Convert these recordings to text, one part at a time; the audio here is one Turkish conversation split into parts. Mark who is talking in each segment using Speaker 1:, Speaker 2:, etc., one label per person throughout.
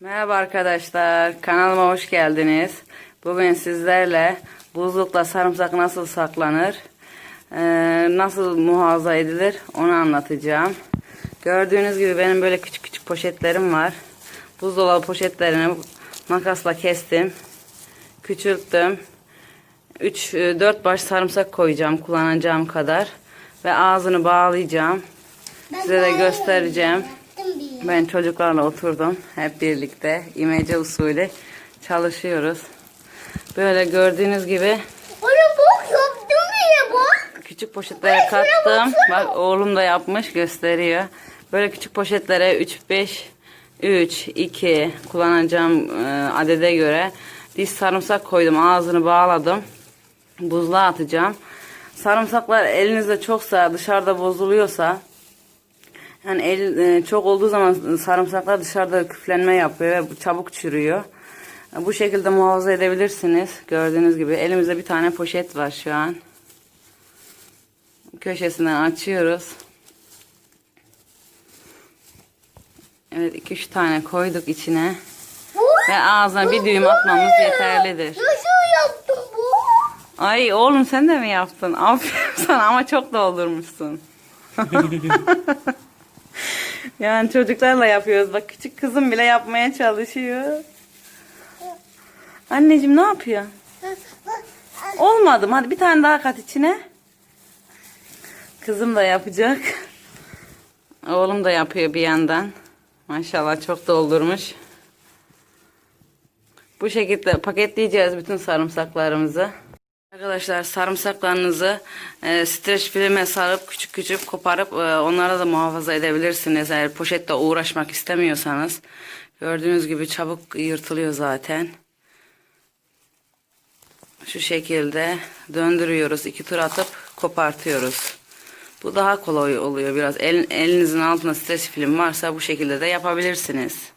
Speaker 1: Merhaba arkadaşlar, kanalıma hoş geldiniz. Bugün sizlerle buzlukta sarımsak nasıl saklanır, eee, nasıl muhafaza edilir onu anlatacağım. Gördüğünüz gibi benim böyle küçük küçük poşetlerim var. Buzdolabı poşetlerini makasla kestim, küçülttüm. 3-4 baş sarımsak koyacağım kullanacağım kadar ve ağzını bağlayacağım. Size de göstereceğim. Ben çocuklarla oturdum hep birlikte imece usulü çalışıyoruz. Böyle gördüğünüz gibi
Speaker 2: Onu bok yaptım bile bak.
Speaker 1: küçük poşetlere kattım. Bak oğlum da yapmış gösteriyor. Böyle küçük poşetlere 3 5 3 2 kullanacağım e, adede göre diş sarımsak koydum. Ağzını bağladım. Buzluğa atacağım. Sarımsaklar elinizde çoksa dışarıda bozuluyorsa yani el e, çok olduğu zaman sarımsaklar dışarıda küflenme yapıyor ve bu çabuk çürüyor. E, Bu şekilde muhafaza edebilirsiniz. Gördüğünüz gibi elimizde bir tane poşet var şu an. Köşesinden açıyoruz. Evet 2-3 tane koyduk içine. Ve ağzına bir düğüm atmamız yeterlidir.
Speaker 2: Nasıl yaptın bu?
Speaker 1: Ay oğlum sen de mi yaptın? Aferin sana ama çok doldurmuşsun. yani çocuklarla yapıyoruz. Bak küçük kızım bile yapmaya çalışıyor. Anneciğim ne yapıyor? Olmadı mı? Hadi bir tane daha kat içine. Kızım da yapacak. Oğlum da yapıyor bir yandan. Maşallah çok doldurmuş. Bu şekilde paketleyeceğiz bütün sarımsaklarımızı. Arkadaşlar sarımsaklarınızı e, streç filme sarıp küçük küçük koparıp e, onlara da muhafaza edebilirsiniz. Eğer poşetle uğraşmak istemiyorsanız. Gördüğünüz gibi çabuk yırtılıyor zaten. Şu şekilde döndürüyoruz. iki tur atıp kopartıyoruz. Bu daha kolay oluyor biraz. El, elinizin altında streç film varsa bu şekilde de yapabilirsiniz.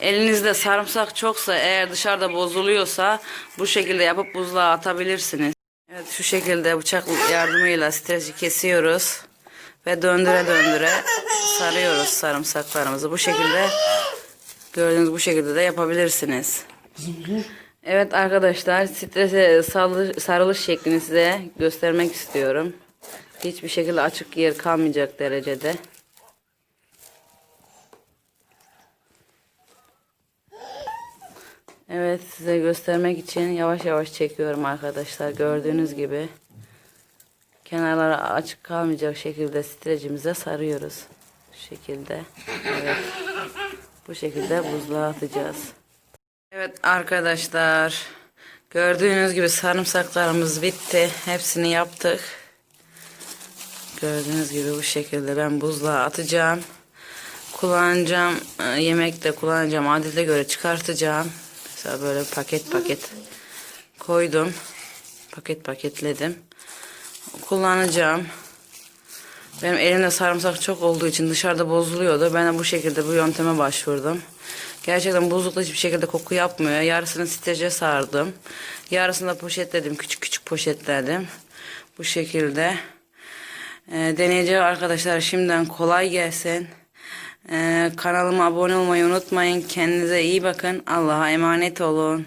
Speaker 1: Elinizde sarımsak çoksa eğer dışarıda bozuluyorsa bu şekilde yapıp buzluğa atabilirsiniz. Evet şu şekilde bıçak yardımıyla stresi kesiyoruz ve döndüre döndüre sarıyoruz sarımsaklarımızı. Bu şekilde gördüğünüz bu şekilde de yapabilirsiniz. Evet arkadaşlar strese sarılış şeklini size göstermek istiyorum. Hiçbir şekilde açık yer kalmayacak derecede. Evet size göstermek için yavaş yavaş çekiyorum arkadaşlar. Gördüğünüz gibi kenarları açık kalmayacak şekilde strecimize sarıyoruz. Şu şekilde. Evet. Bu şekilde buzluğa atacağız. Evet arkadaşlar. Gördüğünüz gibi sarımsaklarımız bitti. Hepsini yaptık. Gördüğünüz gibi bu şekilde ben buzluğa atacağım. Kullanacağım e, yemekte kullanacağım adete göre çıkartacağım. Mesela böyle paket paket koydum. Paket paketledim. Kullanacağım. Benim elimde sarımsak çok olduğu için dışarıda bozuluyordu. Ben de bu şekilde bu yönteme başvurdum. Gerçekten buzlukta hiçbir şekilde koku yapmıyor. Yarısını strece sardım. Yarısını da poşetledim. Küçük küçük poşetledim. Bu şekilde. Ee, deneyeceğim arkadaşlar şimdiden kolay gelsin. Ee, kanalıma abone olmayı unutmayın. Kendinize iyi bakın. Allah'a emanet olun.